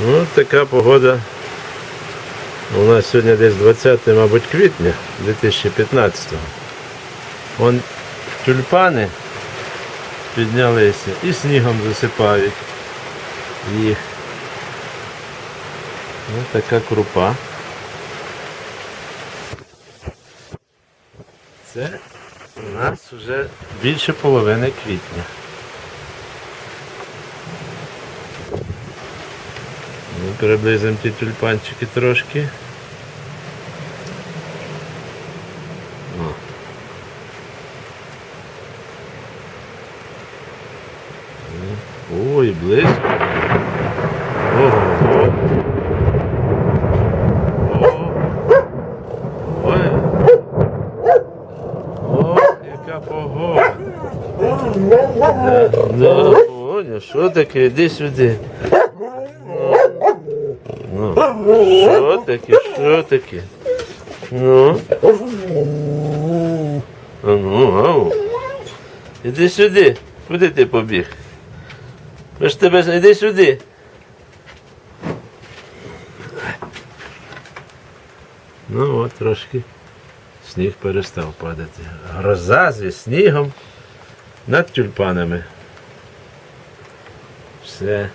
Ну, така погода. У нас сьогодні десь 20, мабуть, квітня 2015-го. Вон тюльпани піднялися і снігом засипають їх. Ось така крупа. Це у нас вже більше половини квітня. Приблизимо ті тюльпанчики трошки. О. Ой, близько. Ого. Ой. О, яка погода. Да, Оля, що таке? Іди сюди. Ну, що таке? Що таке? Ну. А ну, ау. Іди сюди. Куди ти побіг? Ми ж тебе іди сюди. Ну от трошки сніг перестав падати. Гроза зі снігом над тюльпанами. Все.